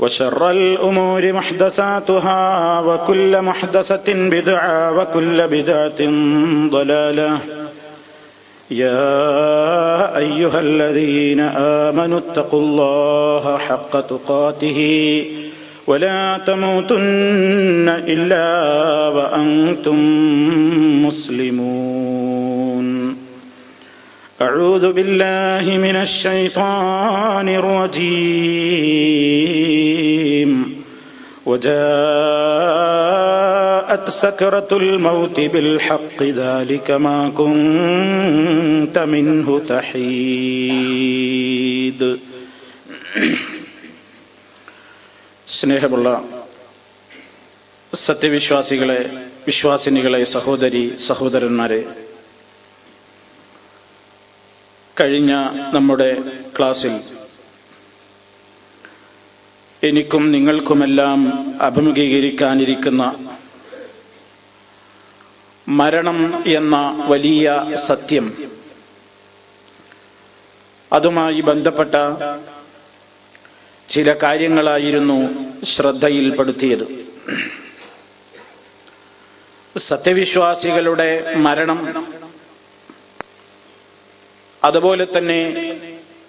وشر الأمور محدثاتها وكل محدثة بدعة وكل بدعة ضلالة. يا أيها الذين آمنوا اتقوا الله حق تقاته ولا تموتن إلا وأنتم مسلمون. اعوذ بالله من الشيطان الرجيم وجاءت سكرة الموت بالحق ذلك ما كنت منه تحيد സ്നേഹമുള്ള സത്യവിശ്വാസികളെ വിശ്വാസിനികളെ സഹോദരി സഹോദരന്മാരെ കഴിഞ്ഞ നമ്മുടെ ക്ലാസ്സിൽ എനിക്കും നിങ്ങൾക്കുമെല്ലാം അഭിമുഖീകരിക്കാനിരിക്കുന്ന മരണം എന്ന വലിയ സത്യം അതുമായി ബന്ധപ്പെട്ട ചില കാര്യങ്ങളായിരുന്നു ശ്രദ്ധയിൽപ്പെടുത്തിയത്. സത്യവിശ്വാസികളുടെ മരണം അതുപോലെ തന്നെ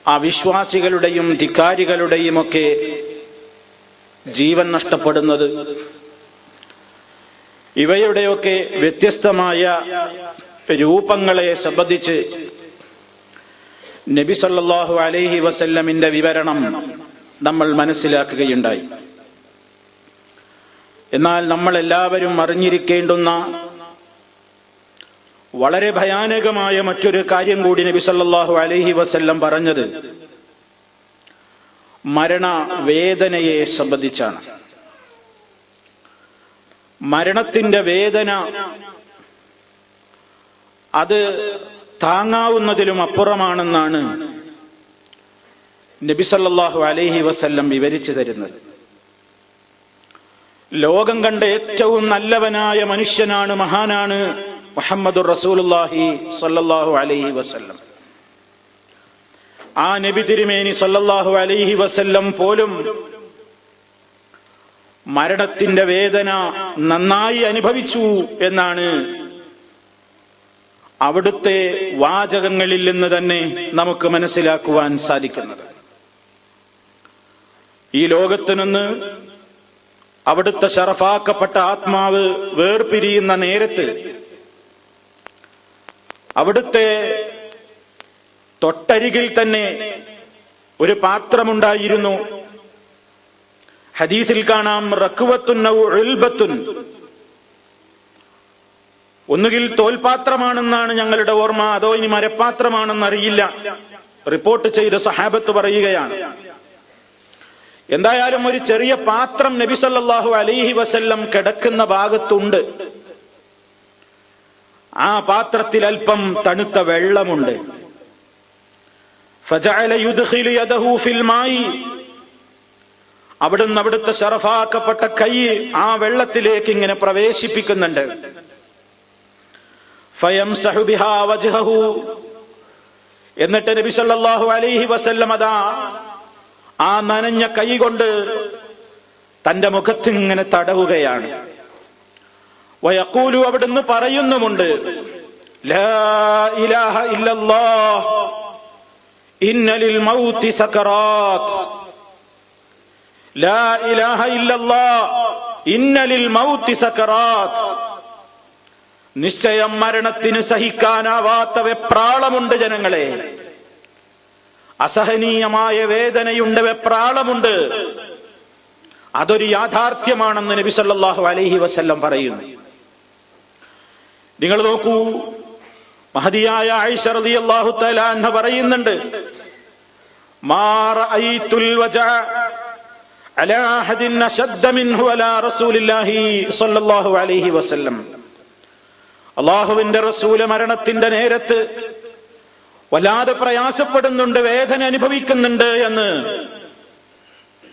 അവിശ്വാസികളുടെയും ധിക്കാരികളുടെയും ഒക്കെ ജീവൻ നഷ്ടപ്പെടുന്നത്. ഇവയുടെയൊക്കെ വ്യത്യസ്തമായ രൂപങ്ങളെ സംബന്ധിച്ച് നബി സല്ലാഹു അലൈഹി വസല്ലമിന്റെ വിവരണം നമ്മൾ മനസ്സിലാക്കുകയുണ്ടായി. എന്നാൽ നമ്മൾ എല്ലാവരും അറിഞ്ഞിരിക്കേണ്ടുന്ന വളരെ ഭയാനകമായ മറ്റൊരു കാര്യം കൂടി നബി സല്ലാഹു അലഹി വസ്ല്ലം പറഞ്ഞത്. മരണ വേദനയെ സംബന്ധിച്ചാണ്. മരണത്തിന്റെ വേദന അത് താങ്ങാവുന്നതിലും അപ്പുറമാണെന്നാണ് നബി സല്ലല്ലാഹു അലൈഹി വസല്ലം വിവരിച്ചു തരുന്നത്. ലോകം കണ്ട ഏറ്റവും നല്ലവനായ മനുഷ്യനാണ് മഹാനാണ് മുഹമ്മദ് റസൂലുള്ളാഹി സല്ലല്ലാഹു അലൈഹി വസല്ലം. ആ നബി തിരുമേനി സല്ലല്ലാഹു അലൈഹി വസല്ലം പോലും മരണത്തിന്റെ വേദന നന്നായി അനുഭവിച്ചു എന്നാണ് അവിടുത്തെ വാചകങ്ങളിൽ നിന്ന് തന്നെ നമുക്ക് മനസ്സിലാക്കുവാൻ സാധിക്കുന്നത്. ഈ ലോകത്തു നിന്ന് അവിടുത്തെ ഷറഫാക്കപ്പെട്ട ആത്മാവ് വേർപിരിയുന്ന നേരത്ത് അവിടുത്തെ തൊട്ടരികിൽ തന്നെ ഒരു പാത്രമുണ്ടായിരുന്നു. ഹദീസിൽ കാണാം റക്കുവത്തുൻ ഒന്നുകിൽ തോൽപാത്രമാണെന്നാണ് ഞങ്ങളുടെ ഓർമ്മ അതോ ഇനി മരപ്പാത്രമാണെന്ന് അറിയില്ല റിപ്പോർട്ട് ചെയ്ത സഹാബത്ത് പറയുകയാണ്. എന്തായാലും ഒരു ചെറിയ പാത്രം നബി സല്ലല്ലാഹു അലൈഹി വസല്ലം കിടക്കുന്ന ഭാഗത്തുണ്ട്. ആ പാത്രത്തിൽ അല്പം തണുത്ത വെള്ളമുണ്ട്. അവിടുന്ന് അവിടുത്തെ ശറഫാക്കപ്പെട്ട കൈ ആ വെള്ളത്തിലേക്ക് ഇങ്ങനെ പ്രവേശിപ്പിക്കുന്നുണ്ട്. എന്നിട്ട് നബി സല്ലല്ലാഹു അലൈഹി വസല്ലം അതാ ആ നനഞ്ഞ കൈ കൊണ്ട് തന്റെ മുഖത്ത് ഇങ്ങനെ തടവുകയാണ്. വയക്കൂലു അവിടുന്ന് പറയുന്നുമുണ്ട് ലാ ഇലാഹ നിശ്ചയം മരണത്തിന് സഹിക്കാനാവാത്ത വെപ്രാളമുണ്ട് ജനങ്ങളെ. അസഹനീയമായ വേദനയുണ്ട് വെപ്രാളമുണ്ട്. അതൊരു യാഥാർത്ഥ്യമാണെന്ന് നബി അലൈഹി വസല്ലം പറയുന്നു. നിങ്ങൾ നോക്കൂ. മഹതിയായ ആയിഷ റളിയല്ലാഹു തആല അൻഹ പറയുന്നുണ്ട്. മാറഅയ്തുൽ വജഅ അലാ അഹദിൻ അശദ്ദ മിൻഹു അലാ റസൂലില്ലാഹി സ്വല്ലല്ലാഹു അലൈഹി വസല്ലം. അള്ളാഹുവിന്റെ റസൂൽ മരണത്തിന്റെ നേരത്ത് വല്ലാതെ പ്രയാസപ്പെടുന്നുണ്ട് വേദന അനുഭവിക്കുന്നുണ്ട് എന്ന്.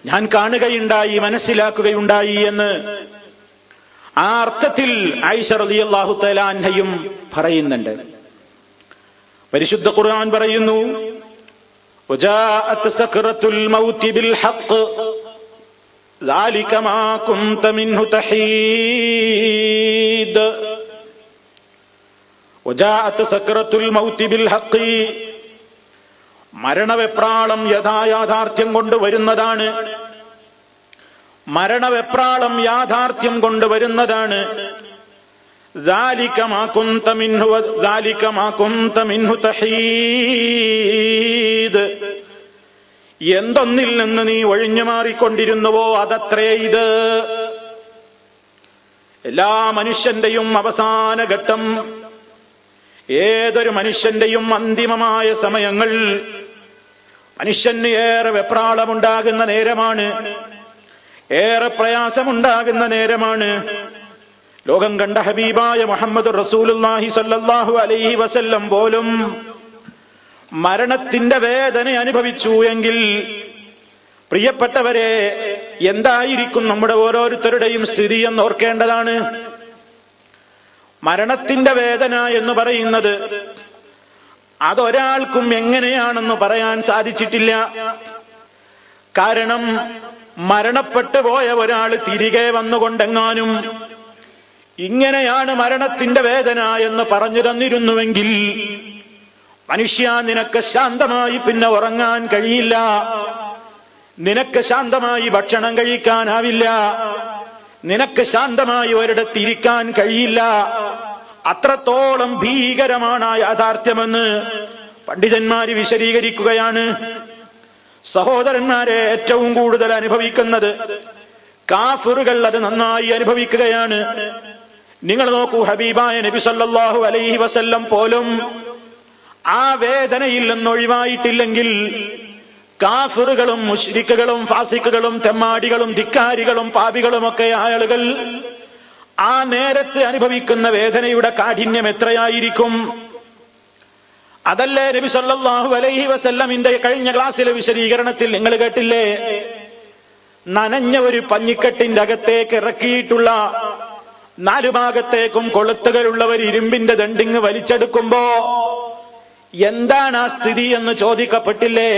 ഞാൻ കാണുകയുണ്ടായി മനസ്സിലാക്കുകയുണ്ടായി എന്ന്. ആ അർത്ഥത്തിൽ ആയിഷ റളിയല്ലാഹു തആല അൻഹയും പറയുന്നുണ്ട് പരിശുദ്ധ ഖുർആൻ പറയുന്നു وجاءت سكرة الموت بالحق ذلك ما كنت منه تحيد وجاءت سكرة الموت بالحق മരണവെപ്രാളം യഥായാഥാർത്ഥ്യം കൊണ്ട് വരുന്നതാണ് മരണവെപ്രാളം യാഥാർത്ഥ്യം കൊണ്ടുവരുന്നതാണ്. എന്തൊന്നിൽ നിന്ന് നീ ഒഴിഞ്ഞു മാറിക്കൊണ്ടിരുന്നുവോ അതത്രേ ഇത്. എല്ലാ മനുഷ്യന്റെയും അവസാന ഘട്ടം ഏതൊരു മനുഷ്യന്റെയും അന്തിമമായ സമയങ്ങൾ മനുഷ്യന് ഏറെ വെപ്രാളമുണ്ടാകുന്ന നേരമാണ്. ഏറെ പ്രയാസമുണ്ടാകുന്ന നേരമാണ്. ലോകം കണ്ട ഹബീബായ മുഹമ്മദ് അലൈഹി വസല്ലം പോലും മരണത്തിന്റെ വേദന അനുഭവിച്ചു എങ്കിൽ പ്രിയപ്പെട്ടവരെ എന്തായിരിക്കും നമ്മുടെ ഓരോരുത്തരുടെയും സ്ഥിതി എന്ന് ഓർക്കേണ്ടതാണ്. മരണത്തിന്റെ വേദന എന്ന് പറയുന്നത് അതൊരാൾക്കും എങ്ങനെയാണെന്ന് പറയാൻ സാധിച്ചിട്ടില്ല. കാരണം മരണപ്പെട്ടു പോയ ഒരാൾ തിരികെ വന്നുകൊണ്ടെങ്ങാനും? ഇങ്ങനെയാണ് മരണത്തിന്റെ വേദന എന്ന് പറഞ്ഞു തന്നിരുന്നുവെങ്കിൽ മനുഷ്യ നിനക്ക് ശാന്തമായി പിന്നെ ഉറങ്ങാൻ കഴിയില്ല. നിനക്ക് ശാന്തമായി ഭക്ഷണം കഴിക്കാനാവില്ല. നിനക്ക് ശാന്തമായി ഒരിടത്തിരിക്കാൻ കഴിയില്ല. അത്രത്തോളം ഭീകരമാണ് യാഥാർത്ഥ്യമെന്ന് പണ്ഡിതന്മാര് വിശദീകരിക്കുകയാണ്. സഹോദരന്മാരെ ഏറ്റവും കൂടുതൽ അനുഭവിക്കുന്നത് കാഫിറുകൾ അത് നന്നായി അനുഭവിക്കുകയാണ്. നിങ്ങൾ നോക്കൂ ഹബീബായ നബി സല്ലാഹു അലൈഹി വസല്ലം പോലും ആ വേദനയിൽ നിന്നൊഴിവായിട്ടില്ലെങ്കിൽ കാഫറുകളും മുഷ്രിക്കുകളും ഫാസിക്കുകളും തെമ്മാടികളും ധിക്കാരികളും പാപികളും ഒക്കെ ആളുകൾ ആ നേരത്തെ അനുഭവിക്കുന്ന വേദനയുടെ കാഠിന്യം എത്രയായിരിക്കും? അതല്ലേ നബി സല്ലല്ലാഹു അലൈഹി വസല്ലമിന്റെ കഴിഞ്ഞ ക്ലാസ്സിലെ വിശദീകരണത്തിൽ നിങ്ങൾ കേട്ടില്ലേ? നനഞ്ഞ ഒരു പഞ്ഞിക്കെട്ടിന്റെ അകത്തേക്ക് ഇറക്കിയിട്ടുള്ള നാലു ഭാഗത്തേക്കും കൊളുത്തുകളുള്ള ഒരു ഇരുമ്പിന്റെ ദണ്ടിങ് വലിച്ചെടുക്കുമ്പോ എന്താണ് ആ സ്ഥിതി എന്ന് ചോദിക്കപ്പെട്ടില്ലേ?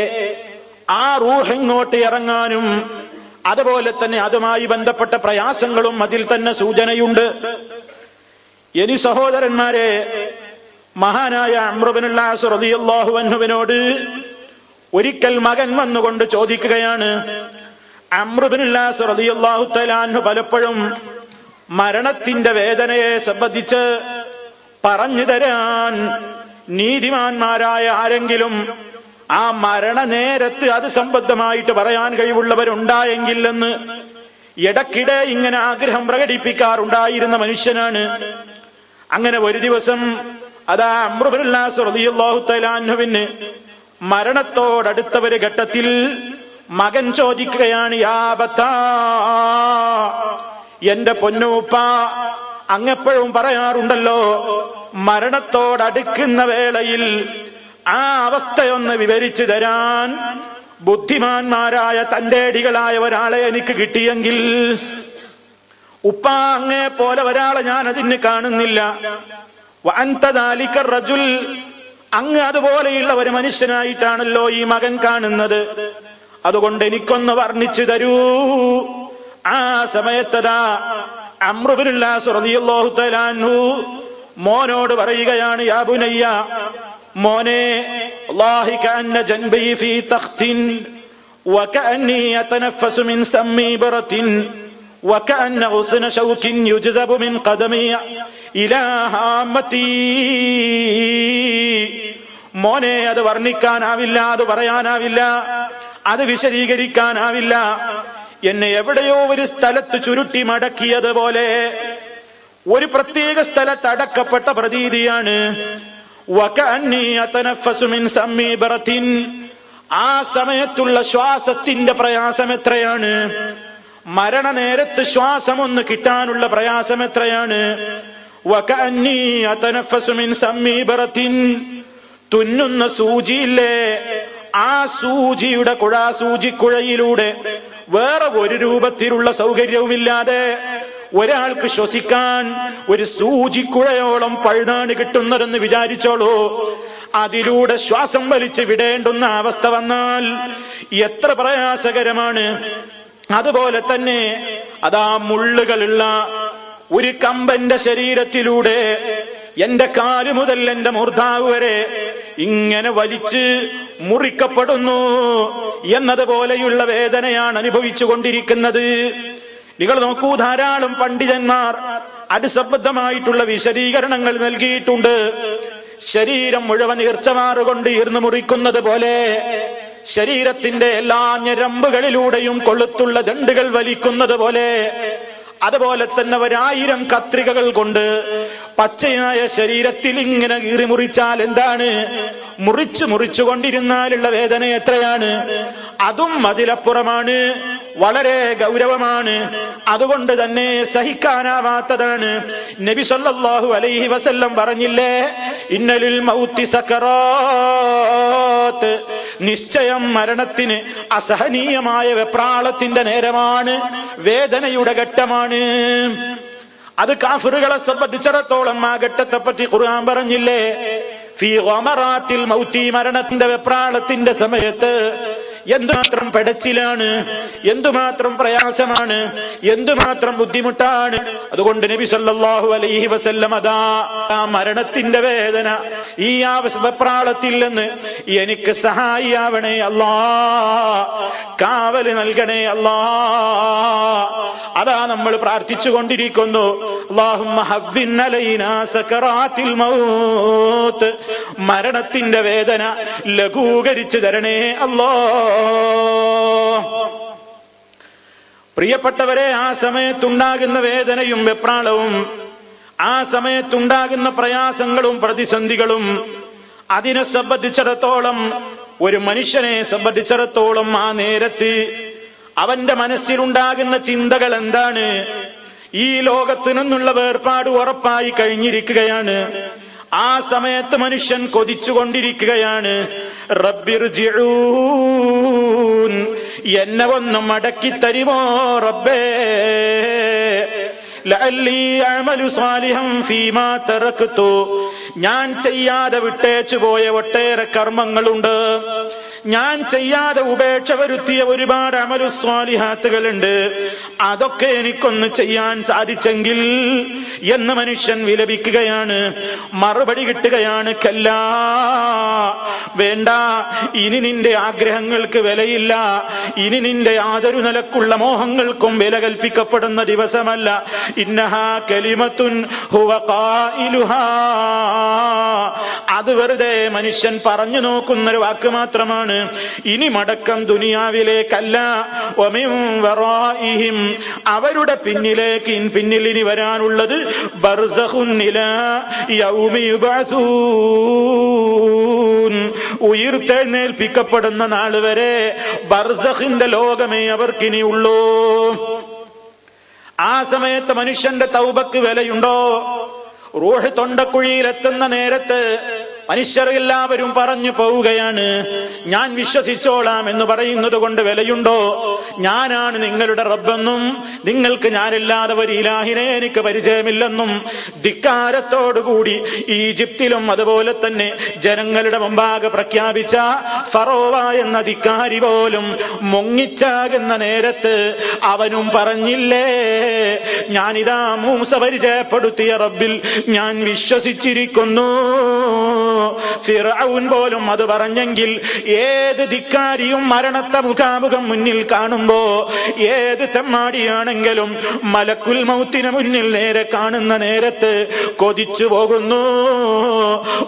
ആ റൂഹ് ഇങ്ങോട്ട് ഇറങ്ങാനും അതുപോലെ തന്നെ അതുമായി ബന്ധപ്പെട്ട പ്രയാസങ്ങളും അതിൽ തന്നെ സൂചനയുണ്ട്. ഇനി സഹോദരന്മാരെ മഹാനായ അൻഹുവിനോട് ഒരിക്കൽ മകൻ വന്നുകൊണ്ട് ചോദിക്കുകയാണ്. അമ്രുബിനുള്ളാഹു പലപ്പോഴും മരണത്തിന്റെ വേദനയെ സംബന്ധിച്ച് പറഞ്ഞു തരാൻ നീതിമാന്മാരായ ആരെങ്കിലും ആ മരണ നേരത്ത് അത് സംബന്ധമായിട്ട് പറയാൻ കഴിവുള്ളവരുണ്ടായെങ്കിൽ എന്ന് ഇടക്കിടെ ഇങ്ങനെ ആഗ്രഹം പ്രകടിപ്പിക്കാറുണ്ടായിരുന്ന മനുഷ്യനാണ്. അങ്ങനെ ഒരു ദിവസം അതാ അമ്രുബുല്ലാഹുത്തലാൻഹുവിന് മരണത്തോടടുത്ത ഒരു ഘട്ടത്തിൽ മകൻ ചോദിക്കുകയാണ് എന്റെ പൊന്നൂപ്പ അങ്ങെപ്പോഴും പറയാറുണ്ടല്ലോ മരണത്തോടടുക്കുന്ന വേളയിൽ ആ അവസ്ഥയൊന്ന് വിവരിച്ചു തരാൻ ബുദ്ധിമാന്മാരായ തന്റെ അടികളായ ഒരാളെ എനിക്ക് കിട്ടിയെങ്കിൽ ഉപ്പ അങ്ങേ പോലെ ഒരാളെ ഞാൻ അതിന് കാണുന്നില്ല. അങ്ങ് അതുപോലെയുള്ള ഒരു മനുഷ്യനായിട്ടാണല്ലോ ഈ മകൻ കാണുന്നത്. അതുകൊണ്ട് എനിക്കൊന്ന് വർണിച്ചു തരൂ. ആ സമയത്തതാ അമ്രുബിനുല്ലാഹു മോനോട് പറയുകയാണ് യാബുനയ്യ മോനെ ഇലാഹാമത്തീ മോനെ അത് വർണിക്കാനാവില്ല അത് പറയാനാവില്ല അത് വിശദീകരിക്കാനാവില്ല. എന്നെ എവിടെയോ ഒരു സ്ഥലത്ത് ചുരുട്ടി മടക്കിയതുപോലെ ഒരു പ്രത്യേക സ്ഥലത്ത് അടക്കപ്പെട്ട പ്രതീതിയാണ്. ആ സമയത്തുള്ള ശ്വാസത്തിന്റെ പ്രയാസം എത്രയാണ്? മരണനേരത്ത് ശ്വാസം ഒന്ന് കിട്ടാനുള്ള പ്രയാസം എത്രയാണ്? അതനഫസു മിൻ. തുന്നുന്ന സൂചിയില്ലേ? ആ സൂചിയുടെ കുഴ സൂചിക്കുഴയിലൂടെ വേറെ ഒരു രൂപത്തിലുള്ള സൗകര്യവുമില്ലാതെ ഒരാൾക്ക് ശ്വസിക്കാൻ ഒരു സൂചിക്കുഴയോളം പഴുതാണ് കിട്ടുന്നതെന്ന് വിചാരിച്ചോളൂ. അതിലൂടെ ശ്വാസം വലിച്ച് വിടേണ്ടുന്ന അവസ്ഥ വന്നാൽ എത്ര പ്രയാസകരമാണ്. അതുപോലെ തന്നെ അതാ മുള്ളുകളുള്ള ഒരു കമ്പന്റെ ശരീരത്തിലൂടെ എന്റെ കാൽ മുതൽ എന്റെ മൂർധാവ് വരെ ഇങ്ങനെ വലിച്ച് മുറിക്കപ്പെടുന്നു എന്നതുപോലെയുള്ള വേദനയാണ് അനുഭവിച്ചു കൊണ്ടിരിക്കുന്നത്. നിങ്ങൾ നോക്കൂ ധാരാളം പണ്ഡിതന്മാർ അനുസംബദ്ധമായിട്ടുള്ള വിശദീകരണങ്ങൾ നൽകിയിട്ടുണ്ട്. ശരീരം മുഴുവൻ ഈർച്ചമാറുകൊണ്ട് ഈർന്നു മുറിക്കുന്നത് പോലെ ശരീരത്തിന്റെ എല്ലാ ഞരമ്പുകളിലൂടെയും കൊളുത്തുള്ള ദണ്ടുകൾ വലിക്കുന്നത് പോലെ അതുപോലെ തന്നെ ഒരായിരം കത്രികകൾ കൊണ്ട് പച്ചയായ ശരീരത്തിൽ ഇങ്ങനെ കീറി മുറിച്ചാൽ എന്താണ്? മുറിച്ചു മുറിച്ചു കൊണ്ടിരുന്നാലുള്ള വേദന എത്രയാണ്? അതും അതിലപ്പുറമാണ് വളരെ ഗൗരവമാണ്. അതുകൊണ്ട് തന്നെ സഹിക്കാനാവാത്തതാണ്. നബി സല്ലല്ലാഹു അലൈഹി വസല്ലം പറഞ്ഞില്ലേ ഇന്നലിൽ മൗത്തി സക്കറാത്ത്. നിശ്ചയം മരണത്തിന് അസഹനീയമായ വെപ്രാളത്തിന്റെ നേരമാണ് വേദനയുടെ ഘട്ടമാണ്. അത് കാഫിറുകളെ സംബന്ധിച്ചിടത്തോളം ആ ഘട്ടത്തെ പറ്റി ഖുർആൻ പറഞ്ഞില്ലേ? ഫീ മരണത്തിന്റെ വെപ്രാളത്തിന്റെ സമയത്ത് എന്തുമാത്രം പെടച്ചിലാണ് എന്തുമാത്രം പ്രയാസമാണ് എന്തുമാത്രം ബുദ്ധിമുട്ടാണ്. അതുകൊണ്ട് നബി സല്ലാഹു അലൈഹി വസല്ലം അതാ ആ മരണത്തിന്റെ വേദന ഈ ആവശ്യപ്രാളത്തിൽ നിന്ന് എനിക്ക് സഹായിയാവണേ അല്ലാ കാവൽ നൽകണേ അല്ലാ. അതാ നമ്മൾ പ്രാർത്ഥിച്ചു കൊണ്ടിരിക്കുന്നു മരണത്തിന്റെ വേദന ലഘൂകരിച്ചു തരണേ അല്ലോ. പ്രിയപ്പെട്ടവരെ ആ സമയത്തുണ്ടാകുന്ന വേദനയും വെപ്രാളവും ആ സമയത്തുണ്ടാകുന്ന പ്രയാസങ്ങളും പ്രതിസന്ധികളും അതിനെ സംബന്ധിച്ചിടത്തോളം ഒരു മനുഷ്യനെ സംബന്ധിച്ചിടത്തോളം ആ നേരത്ത് അവന്റെ മനസ്സിലുണ്ടാകുന്ന ചിന്തകൾ എന്താണ്? ഈ ലോകത്തു നിന്നുള്ള വേർപാട് ഉറപ്പായി കഴിഞ്ഞിരിക്കുകയാണ്. ആ സമയത്ത് മനുഷ്യൻ കൊതിച്ചുകൊണ്ടിരിക്കുകയാണ്. റബ്ബിർജിഊൻ എന്നെ ഒന്ന് മടക്കി തരുമോ റബ്ബേ? ഞാൻ ചെയ്യാതെ വിട്ടേച്ചു പോയ ഒട്ടേറെ കർമ്മങ്ങളുണ്ട്. ഞാൻ ചെയ്യാതെ ഉപേക്ഷ വരുത്തിയ ഒരുപാട് അമലു സ്വാലിഹാത്തുകളുണ്ട്. അതൊക്കെ എനിക്കൊന്ന് ചെയ്യാൻ സാധിച്ചെങ്കിൽ എന്ന് മനുഷ്യൻ വിലപിക്കുകയാണ്. മറുപടി കിട്ടുകയാണ് കല്ല വേണ്ട. ഇനി നിന്റെ ആഗ്രഹങ്ങൾക്ക് വിലയില്ല. ഇനി നിന്റെ യാതൊരു നിലക്കുള്ള മോഹങ്ങൾക്കും വില കൽപ്പിക്കപ്പെടുന്ന ദിവസമല്ല. ഇന്നഹാ കലിമത്തുൻ അത് വെറുതെ മനുഷ്യൻ പറഞ്ഞു നോക്കുന്നൊരു വാക്ക് മാത്രമാണ്. ഇനി മടക്കം ദുനിയാവിലേക്കല്ല. അവരുടെ പിന്നിലേക്ക് പിന്നിൽ ഇനി വരാനുള്ളത് ഉയർത്തെഴുന്നേൽപ്പിക്കപ്പെടുന്ന നാൾ വരെ ബർസഖിന്റെ ലോകമേ അവർക്കിനി ഉള്ളൂ. ആ സമയത്ത് മനുഷ്യന്റെ തൗബക്ക് വിലയുണ്ടോ? റൂഹ് തൊണ്ടക്കുഴിയിൽ എത്തുന്ന നേരത്ത് മനുഷ്യർ എല്ലാവരും പറഞ്ഞു പോവുകയാണ്. ഞാൻ വിശ്വസിച്ചോളാം എന്ന് പറയുന്നത് കൊണ്ട് വിലയുണ്ടോ? ഞാനാണ് നിങ്ങളുടെ റബ്ബെന്നും നിങ്ങൾക്ക് ഞാനില്ലാതെ ഒരു ഇലാഹിനെ എനിക്ക് പരിചയമില്ലെന്നും ധിക്കാരത്തോടുകൂടി ഈജിപ്തിലും അതുപോലെ തന്നെ ജനങ്ങളുടെ മുമ്പാകെ പ്രഖ്യാപിച്ച ഫറോവ എന്ന ധിക്കാരി പോലും മുങ്ങിച്ചാകുന്ന നേരത്ത് അവനും പറഞ്ഞില്ലേ ഞാനിതാ മൂസ പരിചയപ്പെടുത്തിയ റബ്ബിൽ ഞാൻ വിശ്വസിച്ചിരിക്കുന്നു. ഫിറൌൻ പോലും അത് പറഞ്ഞെങ്കിൽ ഏത് ധിക്കാരിയും മരണത്തെ മുഖാമുഖം മുന്നിൽ കാണുമ്പോ ഏത് തെമ്മാടിയാണെങ്കിലും മലക്കുൽ മൗത്തിന് മുന്നിൽ നേരെ കാണുന്ന നേരത്ത് കൊതിച്ചു പോകുന്നു.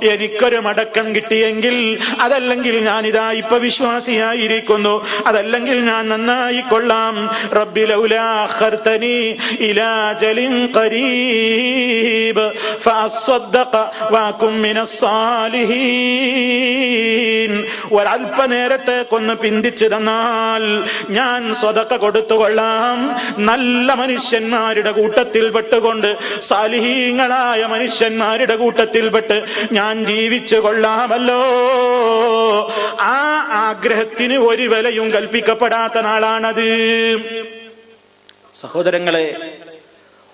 എനിക്കൊരു മടക്കം കിട്ടിയെങ്കിൽ അതല്ലെങ്കിൽ ഞാനിതാ ഇപ്പൊ വിശ്വാസിയായിരിക്കുന്നു. അതല്ലെങ്കിൽ ഞാൻ നന്നായി കൊള്ളാം. റബ്ബിലൗലാഹർത്തനി ഇലാ ജലിൻ ഖരീബ്. ഫഅസ്സദ്ദഖ വഅകും മിനസ്സാലിഹീൻ ഒരല്പനേരത്തേക്കൊന്ന് പിന്തിച്ചു തന്നാൽ ഞാൻ സ്വതക്ക കൊടുത്തുകൊള്ളാം നല്ല മനുഷ്യന്മാരുടെ കൂട്ടത്തിൽ പെട്ടുകൊണ്ട് സാലിഹീങ്ങളായ മനുഷ്യന്മാരുടെ കൂട്ടത്തിൽ കൂട്ടത്തിൽപ്പെട്ട് ഞാൻ ജീവിച്ചു കൊള്ളാമല്ലോ. ആ ആഗ്രഹത്തിന് ഒരു വിലയും കൽപ്പിക്കപ്പെടാത്ത നാളാണത്. സഹോദരങ്ങളെ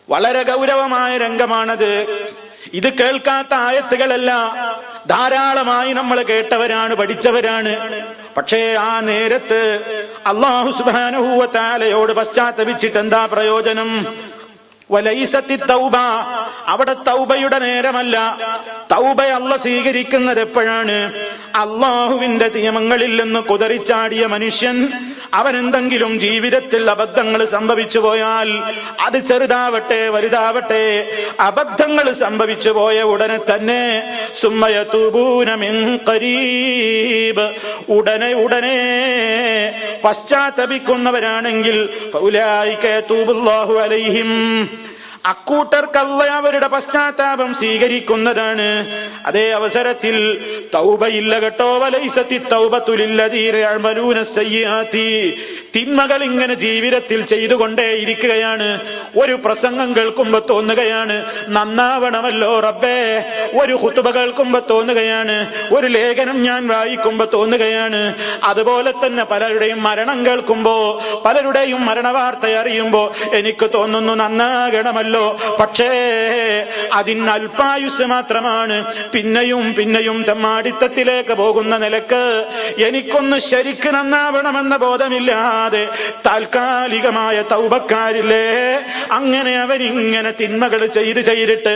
വളരെ ഗൗരവമായ രംഗമാണത്. ഇത് കേൾക്കാത്ത ആയത്തുകളല്ല ധാരാളമായി നമ്മൾ കേട്ടവരാണ് പഠിച്ചവരാണ്. പക്ഷേ ആ നേരത്ത് അള്ളാഹു സുബാനഹൂവത്താലയോട് പശ്ചാത്തപിച്ചിട്ട് എന്താ പ്രയോജനം? അവിടെ തൗബയുടെ നേരമല്ല. തൗബ അല്ല സ്വീകരിക്കുന്നത് എപ്പോഴാണ്? അള്ളാഹുവിന്റെ നിയമങ്ങളിൽ നിന്ന് കുതറിച്ചാടിയ മനുഷ്യൻ അവൻ എന്തെങ്കിലും ജീവിതത്തിൽ അബദ്ധങ്ങൾ സംഭവിച്ചു പോയാൽ അത് ചെറുതാവട്ടെ വലുതാവട്ടെ അബദ്ധങ്ങൾ സംഭവിച്ചു പോയ ഉടനെ തന്നെ കരീബ് ഉടനെ ഉടനെ പശ്ചാത്തപിക്കുന്നവരാണെങ്കിൽ അലൈഹിം. അക്കൂട്ടർക്കല്ല അവരുടെ പശ്ചാത്താപം സ്വീകരിക്കുന്നതാണ്. അതേ അവസരത്തിൽ തൗബയില്ല കേട്ടോ വലൈസത്തി തൗബത്തുലില്ലതീരൂന സയ്യാത്തി തിന്മകൾ ഇങ്ങനെ ജീവിതത്തിൽ ചെയ്തുകൊണ്ടേ ഇരിക്കുകയാണ്. ഒരു പ്രസംഗം കേൾക്കുമ്പോ തോന്നുകയാണ് നന്നാവണമല്ലോ റബ്ബേ. ഒരു ഹുത്തുബ കേൾക്കുമ്പോ തോന്നുകയാണ് ഒരു ലേഖനം ഞാൻ വായിക്കുമ്പോ തോന്നുകയാണ്. അതുപോലെ തന്നെ പലരുടെയും മരണം കേൾക്കുമ്പോ പലരുടെയും മരണവാർത്ത അറിയുമ്പോ എനിക്ക് തോന്നുന്നു നന്നാകണമല്ലോ. പക്ഷേ അതിന് അല്പായുസ് മാത്രമാണ്. പിന്നെയും പിന്നെയും തെമ്മാടിത്തത്തിലേക്ക് പോകുന്ന നിലയ്ക്ക് എനിക്കൊന്ന് ശരിക്ക് നന്നാവണമെന്ന ബോധമില്ലാതെ താൽക്കാലികമായ തൗബക്കാരില്ലേ? അങ്ങനെ ഇങ്ങനെ തിന്മകൾ ചെയ്ത് ചെയ്തിട്ട്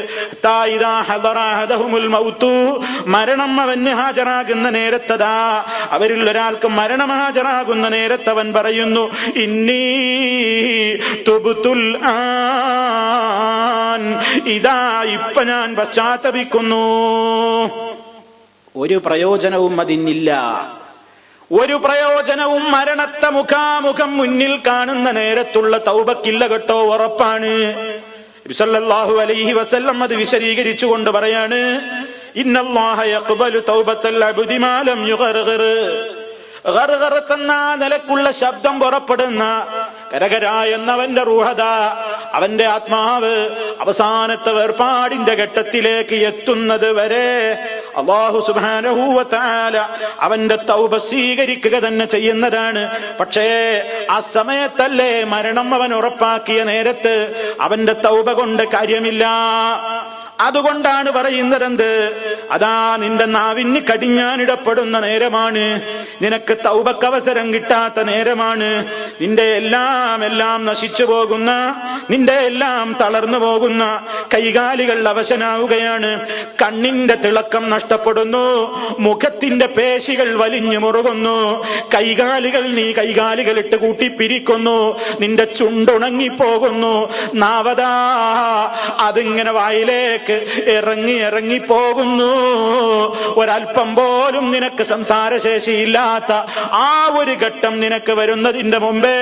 മരണം അവന് ഹാജരാകുന്ന നേരത്തതാ. അവരിൽ ഒരാൾക്ക് മരണം ഹാജരാകുന്ന നേരത്തവൻ പറയുന്നു ഇന്നീ ഇതാ ഇപ്പൊ ഞാൻ പശ്ചാത്തപിക്കുന്നു. ഒരു പ്രയോജനവും അതിനില്ല. ഒരു പ്രയോജനവും മരണത്തെ മുഖാമുഖം മുന്നിൽ കാണുന്ന നേരത്തുള്ള തൗബക്കില്ല കേട്ടോ ഉറപ്പാണ്. സല്ലല്ലാഹു അലൈഹി വസല്ലം അത് പറയാണ് ലം യുഗർഗിർ. ഗർഗറത്തെന്ന നിലക്കുള്ള ശബ്ദം പുറപ്പെടുന്ന കരകര എന്നവന്റെ റൂഹത അവന്റെ ആത്മാവ് അവസാനത്തെ വേർപാടിന്റെ ഘട്ടത്തിലേക്ക് എത്തുന്നത് വരെ അള്ളാഹു സുബാനഹൂവത്താല അവന്റെ തൗബ സ്വീകരിക്കുക തന്നെ ചെയ്യുന്നതാണ്. പക്ഷേ ആ സമയത്തല്ലേ മരണം അവൻ ഉറപ്പാക്കിയ നേരത്ത് അവന്റെ തൗബ കൊണ്ട് കാര്യമില്ല. അതുകൊണ്ടാണ് പറയുന്നതെന്ത്? അതാ നിന്റെ നാവിന് കടിഞ്ഞാനിടപ്പെടുന്ന നേരമാണ്. നിനക്ക് തൗപക്കവസരം കിട്ടാത്ത നേരമാണ്. നിന്റെ എല്ലാം എല്ലാം നശിച്ചു പോകുന്ന നിന്റെ എല്ലാം തളർന്നു പോകുന്ന കൈകാലികൾ അവശനാവുകയാണ്. കണ്ണിന്റെ തിളക്കം നഷ്ടപ്പെടുന്നു മുഖത്തിന്റെ പേശികൾ വലിഞ്ഞു മുറുകുന്നു കൈകാലികൾ നീ കൈകാലികൾ ഇട്ട് കൂട്ടി പിരിക്കുന്നു നിന്റെ ചുണ്ടുണങ്ങിപ്പോകുന്നു. നാവതാ അതിങ്ങനെ വായിലേക്ക് ഇറങ്ങി ഇറങ്ങി പോകുന്നു. ഒരല്പം പോലും നിനക്ക് സംസാരശേഷിയില്ലാത്ത ആ ഒരു ഘട്ടം നിനക്ക് വരുന്നതിന്റെ മുമ്പേ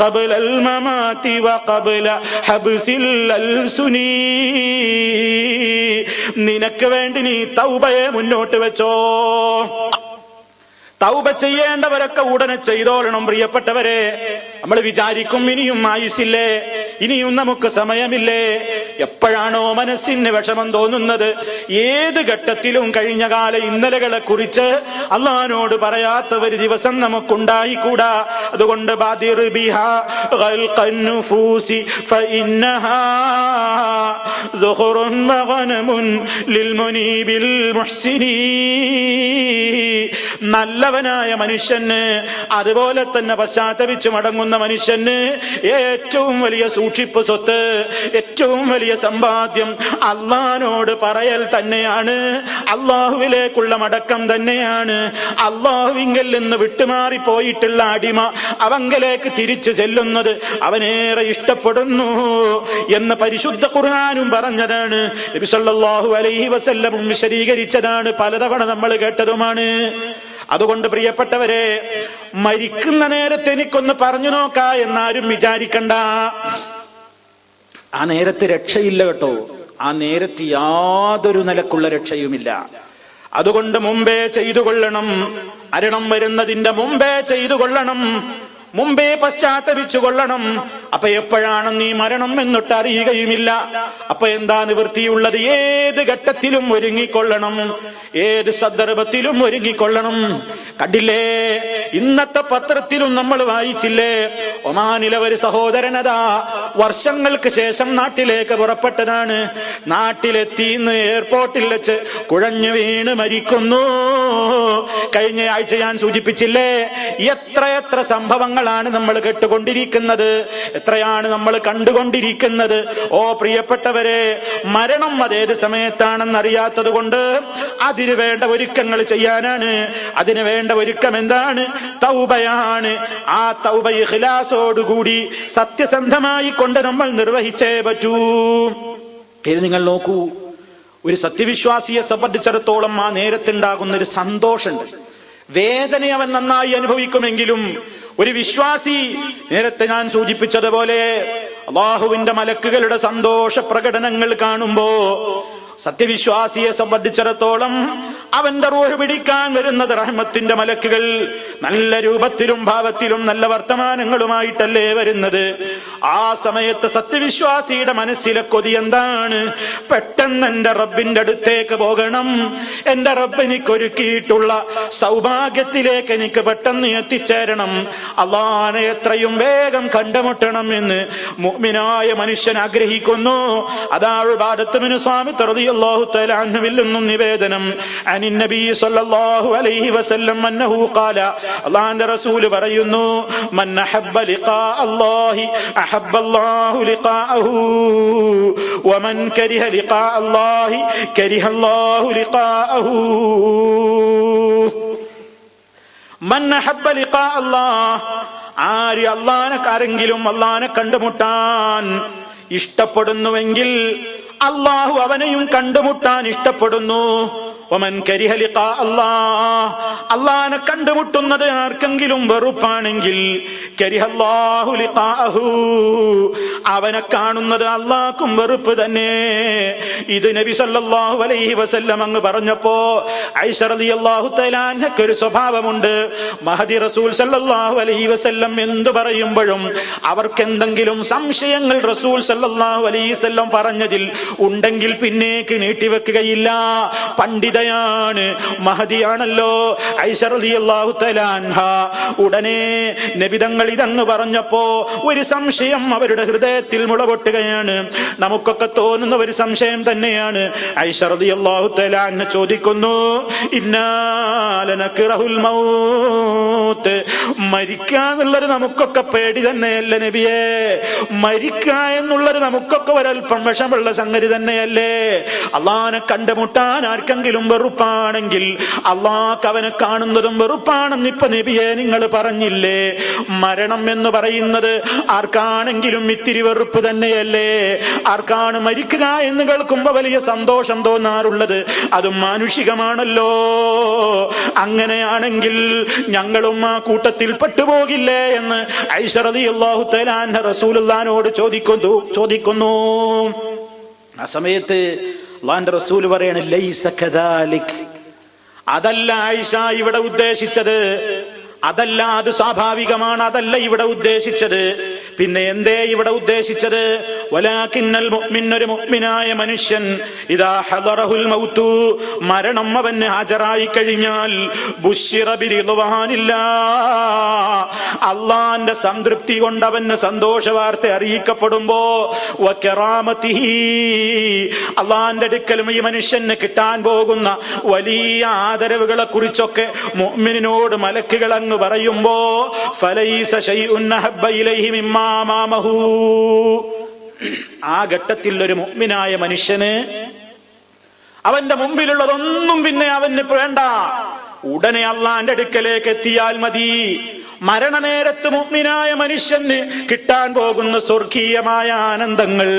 ഖബ്ല അൽ മമാതി വഖബ്ല ഹബ്സിൽ അൽസുനി നിനക്ക് വേണ്ടി നീ തൗബയെ മുന്നോട്ട് വെച്ചോ. തൗബ ചെയ്യേണ്ടവരൊക്കെ ഉടനെ ചെയ്തോളണം പ്രിയപ്പെട്ടവരെ. നമ്മൾ വിചാരിക്കും ഇനിയും ആയുസില്ലേ ഇനിയും നമുക്ക് സമയമില്ലേ. എപ്പോഴാണോ മനസ്സിന് വിഷമം തോന്നുന്നത് ഏത് ഘട്ടത്തിലും കഴിഞ്ഞ കാല ഇന്നലകളെ കുറിച്ച് അള്ളഹാനോട് പറയാത്ത ഒരു ദിവസം നമുക്കുണ്ടായിക്കൂടാ. അതുകൊണ്ട് നല്ലവനായ മനുഷ്യന് അതുപോലെ തന്നെ പശ്ചാത്തപിച്ചു മടങ്ങുന്ന മനുഷ്യന് ഏറ്റവും വലിയ സൂക്ഷിപ്പ് സ്വത്ത് ഏറ്റവും വലിയ സമ്പാദ്യം അള്ളഹാനോട് പറയൽ തന്നെയാണ് അള്ളാഹുവിലേക്കുള്ള മടക്കം തന്നെയാണ്. അള്ളാഹുവിങ്കൽ നിന്ന് വിട്ടുമാറി പോയിട്ടുള്ള അടിമ അവങ്കലേക്ക് തിരിച്ചു ചെല്ലുന്നത് അവനേറെ ഇഷ്ടപ്പെടുന്നു എന്ന് പരിശുദ്ധ ഖുർആാനും പറഞ്ഞതാണ്. നബി സല്ലല്ലാഹു അലൈഹി വസല്ലം വിശദീകരിച്ചതാണ്. പലതവണ നമ്മൾ കേട്ടതുമാണ്. അതുകൊണ്ട് പ്രിയപ്പെട്ടവരെ മരിക്കുന്ന നേരത്ത് എനിക്കൊന്ന് പറഞ്ഞു നോക്കാ എന്നാരും വിചാരിക്കണ്ട. ആ നേരത്ത് രക്ഷയില്ല കേട്ടോ. ആ നേരത്ത് യാതൊരു നിലക്കുള്ള രക്ഷയുമില്ല. അതുകൊണ്ട് മുമ്പേ ചെയ്തു കൊള്ളണം മരണം വരുന്നതിന്റെ മുമ്പേ ചെയ്തു കൊള്ളണം മുമ്പേ പശ്ചാത്തപിച്ചു കൊള്ളണം അപ്പൊ എപ്പോഴാണ് നീ മരണം എന്നിട്ട് അറിയുകയുമില്ല? അപ്പൊ എന്താ നിവൃത്തിയുള്ളത്? ഏത് ഘട്ടത്തിലും ഒരുങ്ങിക്കൊള്ളണം. ഏത് സന്ദർഭത്തിലും ഒരുങ്ങിക്കൊള്ളണം. കണ്ടില്ലേ? ഇന്നത്തെ പത്രത്തിലും നമ്മൾ വായിച്ചില്ലേ? ഒമാനിലെ ഒരു സഹോദരനതാ വർഷങ്ങൾക്ക് ശേഷം നാട്ടിലേക്ക് പുറപ്പെട്ടതാണ്. നാട്ടിലെത്തി ഇന്ന് എയർപോർട്ടിൽ വെച്ച് കുഴഞ്ഞു വീണ് മരിക്കുന്നു. കഴിഞ്ഞ ആഴ്ച ഞാൻ സൂചിപ്പിച്ചില്ലേ? എത്ര എത്ര സംഭവങ്ങളാണ് നമ്മൾ കേട്ടുകൊണ്ടിരിക്കുന്നത്? എത്രയാണ് നമ്മൾ കണ്ടുകൊണ്ടിരിക്കുന്നത്? ഓ പ്രിയപ്പെട്ടവരെ മരണം അതേത് സമയത്താണെന്ന് അറിയാത്തത് കൊണ്ട് അതിന് വേണ്ട ഒരുക്കങ്ങൾ ചെയ്യാനാണ്. അതിന് വേണ്ട ഒരുക്കം എന്താണ്? തൗബയാണ്. ആ തൗബ ഇഖ്ലാസോടുകൂടി സത്യസന്ധമായി കൊണ്ട് നമ്മൾ നിർവഹിച്ചേ പറ്റൂ. ഇത് നിങ്ങൾ നോക്കൂ. ഒരു സത്യവിശ്വാസിയെ സംബന്ധിച്ചിടത്തോളം ആ നേരത്തുണ്ടാകുന്ന ഒരു സന്തോഷമുണ്ട്. വേദന അവൻ നന്നായി അനുഭവിക്കുമെങ്കിലും ഒരു വിശ്വാസി നേരത്തെ ഞാൻ സൂചിപ്പിച്ചതുപോലെ അള്ളാഹുവിന്റെ മലക്കുകളുടെ സന്തോഷ പ്രകടനങ്ങൾ കാണുമ്പോ സത്യവിശ്വാസിയെ സംബന്ധിച്ചിടത്തോളം അവന്റെ റൂഹ് പിടിക്കാൻ വരുന്നത് റഹ്മത്തിന്റെ മലക്കുകൾ. നല്ല രൂപത്തിലും ഭാവത്തിലും നല്ല വർത്തമാനങ്ങളുമായിട്ടല്ലേ വരുന്നത്. ആ സമയത്ത് സത്യവിശ്വാസിയുടെ മനസ്സിലെ കൊതി എന്താണ്? പെട്ടെന്ന് എന്റെ റബ്ബിന്റെ അടുത്തേക്ക് പോകണം. എന്റെ റബ്ബ് ഒരുക്കിയിട്ടുള്ള സൗഭാഗ്യത്തിലേക്ക് എനിക്ക് പെട്ടെന്ന് എത്തിച്ചേരണം. അള്ളാനെ എത്രയും വേഗം കണ്ടുമുട്ടണം എന്ന് മുഅ്മിനായ മനുഷ്യൻ ആഗ്രഹിക്കുന്നു. അതാ ഭാരത്തുമിന് സ്വാമി റളിയല്ലാഹു തആല അൻഹുവിൽ നിന്നും നിവേദനം. അനിൻ നബി സല്ലല്ലാഹു അലൈഹി വസല്ലം അന്നഹു ഖാല അല്ലാഹുവിന്റെ റസൂൽ പറയുന്നു മൻ അഹബ്ബ ലിഖാ അല്ലാഹി അഹബ്ബ അല്ലാഹു ലിഖാഅഹു. വമൻ കരിഹ ലിഖാ അല്ലാഹി കരിഹ അല്ലാഹു ലിഖാഅഹു. മൻ അഹബ്ബ ലിഖാ അല്ലാഹ് ആരി അള്ളാനെ കാരെങ്കിലും അള്ളാനെ കണ്ടുമുട്ടാൻ ഇഷ്ടപ്പെടുന്നുവെങ്കിൽ അള്ളാഹു അവനെയും കണ്ടുമുട്ടാൻ ഇഷ്ടപ്പെടുന്നു. അള്ളാനെ കണ്ടുമുട്ടുന്നത് ആർക്കെങ്കിലും വെറുപ്പാണെങ്കിൽ അവനെ കാണുന്നത് അള്ളാക്കും വെറുപ്പ് തന്നെ. ഇത് നബി സല്ലാഹു അലൈഹി വസല്ലം അങ്ങ് പറഞ്ഞപ്പോ ഐഷ റളിയല്ലാഹു തആല അൻഹയ്ക്ക് ഒരു സ്വഭാവമുണ്ട്. മഹദി റസൂൽ സല്ലാഹു അലൈഹി വസല്ലം എന്തു പറയുമ്പോഴും അവർക്ക് എന്തെങ്കിലും സംശയങ്ങൾ റസൂൽ സല്ലാഹു അലൈഹി വസല്ലം പറഞ്ഞതിൽ ഉണ്ടെങ്കിൽ പിന്നേക്ക് നീട്ടിവെക്കുകയില്ല. പണ്ഡിതയാണ് മഹദിയാണല്ലോ മഹതിയാണല്ലോ ഉടനെ നബിതങ്ങൾ ഇതങ്ങ് പറഞ്ഞപ്പോ ഒരു സംശയം അവരുടെ ഹൃദയത്തിൽ മുളപൊട്ടുകയാണ്. നമുക്കൊക്കെ തോന്നുന്ന ഒരു സംശയം തന്നെയാണ്. ഐഷ റളിയല്ലാഹു തആല അൻഹ ചോദിക്കുന്നു ഇന്നാലനക്കിറഹുൽ മൗത്ത്. മരിക്കുക എന്നുള്ളത് നമുക്കൊക്കെ പേടി തന്നെയല്ലേ നബിയെ? മരിക്ക എന്നുള്ളത് നമുക്കൊക്കെ ഒരൽപ്പം വിഷമുള്ള സംഗതി തന്നെയല്ലേ? അള്ളാനെ കണ്ടുമുട്ടാൻ ആർക്കെങ്കിലും വെറുപ്പാണെങ്കിൽ അള്ളാഹ് അവനെ കാണുന്നതും വെറുപ്പാണെന്ന് ഇപ്പൊ നബിയെ നിങ്ങൾ പറഞ്ഞില്ലേ? മരണം എന്ന് പറയുന്നത് ആർക്കാണെങ്കിലും ഇത്തിരി വെറുപ്പ് തന്നെയല്ലേ? ആർക്കാണ് മരിക്കുക എന്ന് കേൾക്കുമ്പോ വലിയ സന്തോഷം തോന്നാറുള്ളത്. അതും മാനുഷികമാണല്ലോ. അങ്ങനെയാണെങ്കിൽ ഞങ്ങളും ആ കൂട്ടത്തിൽ പെട്ടുപോകില്ലേ എന്ന് ഐഷറലി റസൂലുള്ളാനോട് ചോദിക്കുന്നു ചോദിക്കുന്നു. ആ സമയത്ത് അള്ളാന്റെ റസൂൽ പറയാണ് അതല്ല ആയിഷ ഇവിടെ ഉദ്ദേശിച്ചത്. അതല്ല അത് സ്വാഭാവികമാണ്. അതല്ല ഇവിടെ ഉദ്ദേശിച്ചത്. പിന്നെ എന്തേ ഇവിടെ ഉദ്ദേശിച്ചത്? വലാക്കിന്നൽ മനുഷ്യൻ ഇതാ ഹദറഹുൽ മൗതു മരണം അവന് ഹാജരായി കഴിഞ്ഞാൽ അള്ളാന്റെ സംതൃപ്തി കൊണ്ട് അവന് സന്തോഷ വാർത്ത അറിയിക്കപ്പെടുമ്പോ അള്ളാന്റെ അടുക്കലും ഈ മനുഷ്യന് കിട്ടാൻ പോകുന്ന വലിയ ആദരവുകളെ കുറിച്ചൊക്കെ മുഅ്മിനിനോട് മലക്കുകൾ അങ്ങ് പറയുമ്പോ ഫലൈസ ശൈഉൻ ഹബ്ബ ഇലൈഹി മിമ്മാ ആ ഘട്ടത്തിൽ ഒരു മുഅ്മിനായ മനുഷ്യന് അവന്റെ മുമ്പിലുള്ളതൊന്നും പിന്നെ അവന് വേണ്ട. ഉടനെ അള്ളാന്റെ അടുക്കലേക്ക് എത്തിയാൽ മതി. മരണനേരത്ത് മുഗ്മിനായ മനുഷ്യന് കിട്ടാൻ പോകുന്ന സ്വർഗീയമായ ആനന്ദങ്ങൾ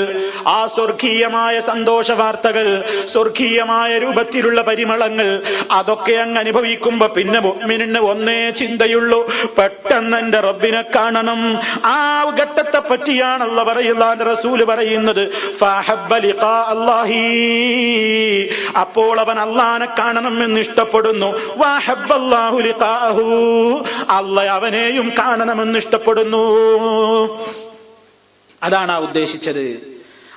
ആ സ്വർഗീയമായ സന്തോഷ വാർത്തകൾ സ്വർഗീയമായ രൂപത്തിലുള്ള പരിമളങ്ങൾ അതൊക്കെ അങ്ങ് അനുഭവിക്കുമ്പോ പിന്നെ മുഗ്മിനിന് ഒന്നേ ചിന്തയുള്ളൂ പെട്ടെന്ന് എന്റെ റബ്ബിനെ കാണണം ആ ഘട്ടത്തെ പറ്റിയാണല്ലോ പറയുന്ന റസൂൽ പറയുന്നത്. അപ്പോൾ അവൻ അള്ളാനെ കാണണം എന്ന് ഇഷ്ടപ്പെടുന്നു അവൻ. അവനെയും കാണണമെന്ന് ഇഷ്ടപ്പെടുന്നു അതാണ് ആ ഉദ്ദേശിച്ചത്.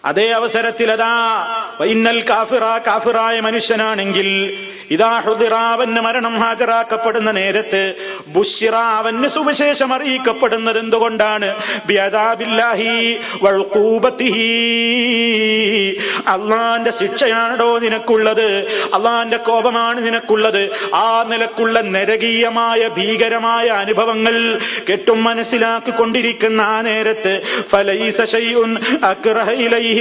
അതേ അവസരത്തിൽ അതാ ഇന്നൽ കാഫിറ കാഫിറായ മനുഷ്യനാണെങ്കിൽ ഇതാ ഹുദിറാവന് മരണം ഹാജരാക്കപ്പെടുന്ന നേരത്ത് ബുഷിറ അവന് സുവിശേഷം അറിയിക്കപ്പെടുന്നത് എന്തുകൊണ്ടാണ്. അള്ളാന്റെ ശിക്ഷയാണോ നിനക്കുള്ളത് അള്ളാന്റെ കോപമാണ് നിനക്കുള്ളത് ആ നിലക്കുള്ള നരകീയമായ ഭീകരമായ അനുഭവങ്ങൾ കെട്ടും മനസ്സിലാക്കിക്കൊണ്ടിരിക്കുന്ന ആ നേരത്ത് ഫലൈസ മിമ്മാ അമാമഹു.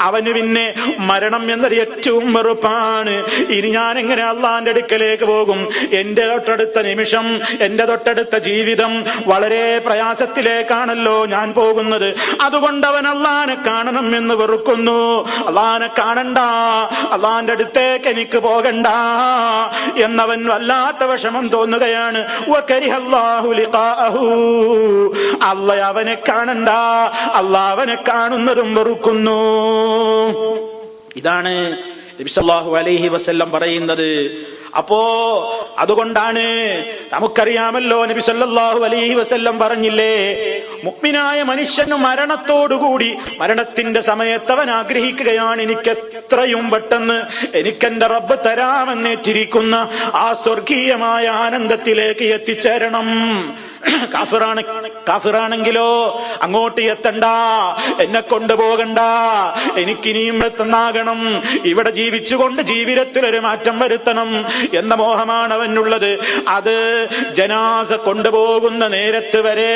അവന് പിന്നെ മരണം എന്നൊരു ഏറ്റവും വെറുപ്പാണ്. ഇനി ഞാൻ എങ്ങനെ അള്ളാന്റെ അടുക്കലേക്ക് പോകും? എന്റെ തൊട്ടടുത്ത നിമിഷം എന്റെ തൊട്ടടുത്ത ജീവിതം വളരെ പ്രയാസത്തിലേക്കാണല്ലോ ഞാൻ പോകുന്നത്. അതുകൊണ്ട് അവൻ അള്ളാനെ കാണണം എന്ന് വെറുക്കുന്നു. അള്ളാനെ കാണണ്ട. അള്ളാന്റെ അടുത്തേക്ക് എനിക്ക് പോകണ്ട എന്നവൻ വല്ലാത്ത വിഷമം തോന്നുകയാണ്. അല്ല അവനെ കാണണ്ട. അല്ല അവനെ കാണുന്നതും വെറുക്കുന്നു. ഇതാണ് നബി സല്ലല്ലാഹു അലൈഹി വസല്ലം പറയുന്നത്. അപ്പോ അതുകൊണ്ടാണ് നമുക്കറിയാമല്ലോ നബി സല്ലല്ലാഹു അലൈഹി വസല്ലം പറഞ്ഞില്ലേ മുക്മിനായ മനുഷ്യന് മരണത്തോടുകൂടി മരണത്തിന്റെ സമയത്ത് അവൻ ആഗ്രഹിക്കുകയാണ് എനിക്ക് എത്രയും പെട്ടെന്ന് എനിക്കെന്റെ റബ്ബ് തരാമെന്നേറ്റിരിക്കുന്ന ആ സ്വർഗീയമായ ആനന്ദത്തിലേക്ക് എത്തിച്ചേരണം. കാഫിറാണ് കാഫിറാണെങ്കിലോ അങ്ങോട്ട് എത്തണ്ട എന്നെ കൊണ്ടുപോകണ്ട എനിക്കിനിയും എത്തുന്നാകണം ഇവിടെ ജീവിച്ചുകൊണ്ട് ജീവിതത്തിൽ ഒരു മാറ്റം വരുത്തണം എന്ന മോഹമാണ് അവനുള്ളത് അത് ജനാസ കൊണ്ടുപോകുന്ന നേരത്ത് വരെ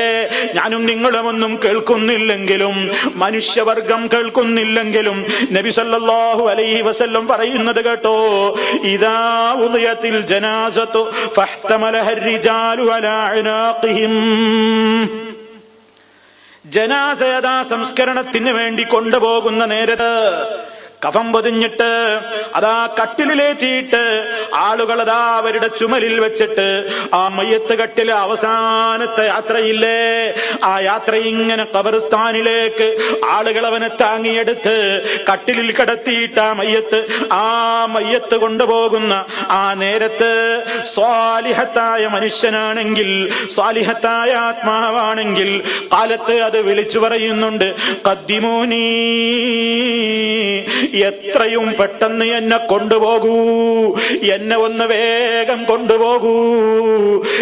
ഞാനും നിങ്ങളും ഒന്നും കേൾക്കുന്നില്ലെങ്കിലും മനുഷ്യവർഗം കേൾക്കുന്നില്ലെങ്കിലും നബി സല്ലല്ലാഹു അലൈഹി വസല്ലം പറയുന്നത് കേട്ടോ ഇതാ ഉദയത്തിൽ ജനാസത്തു ഫഹ്തമലഹ الرجال على അനാഖിഹിം ജനാസയതാ സംസ്കരണത്തിന് വേണ്ടി കൊണ്ടുപോകുന്ന നേരത്ത് കഫം പൊതിഞ്ഞിട്ട് അതാ കട്ടിലേറ്റിയിട്ട് ആളുകൾ അതാ അവരുടെ ചുമലിൽ വെച്ചിട്ട് ആ മയ്യത്ത് കട്ടിലെ അവസാനത്തെ യാത്രയില്ലേ? ആ യാത്ര ഇങ്ങനെ കബർസ്ഥാനിലേക്ക് ആളുകൾ അവനെ താങ്ങിയെടുത്ത് കട്ടിലിൽ കിടത്തിയിട്ട് ആ മയ്യത്ത് ആ മയ്യത്ത് കൊണ്ടുപോകുന്ന ആ നേരത്ത് സ്വാലിഹത്തായ മനുഷ്യനാണെങ്കിൽ സ്വാലിഹത്തായ ആത്മാവാണെങ്കിൽ കാലത്ത് അത് വിളിച്ചു പറയുന്നുണ്ട് കദ്ദിമോനീ എത്രയും പെട്ടെന്ന് എന്നെ കൊണ്ടുപോകൂ. എന്നെ ഒന്ന് വേഗം കൊണ്ടുപോകൂ.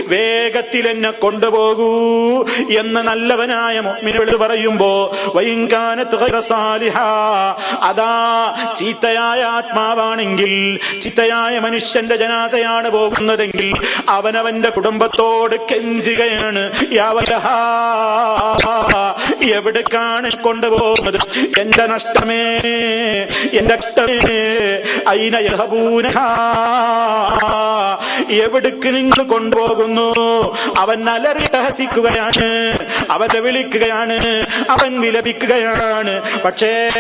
വേഗത്തിൽ എന്നെ കൊണ്ടുപോകൂ എന്ന് നല്ലവനായ മുഅ്മിനോട് പറയുമ്പോ വൈകാനത്ത് അതാ ചീത്തയായ ആത്മാവാണെങ്കിൽ ചീത്തയായ മനുഷ്യന്റെ ജനാസയാണ് പോകുന്നതെങ്കിൽ അവനവന്റെ കുടുംബത്തോട് കെഞ്ചുകയാണ് എവിടേക്കാണ് കൊണ്ടുപോകുന്നത്? എന്റെ നഷ്ടമേ എന്റെ എവിടേക്ക് നിങ്ങൾ കൊണ്ടുപോകുന്നു? അവൻ അലറിട്ടഹസിക്കുകയാണ് അവനെ വിളിക്കുകയാണ് അവൻ വിലപിക്കുകയാണ്. പക്ഷേ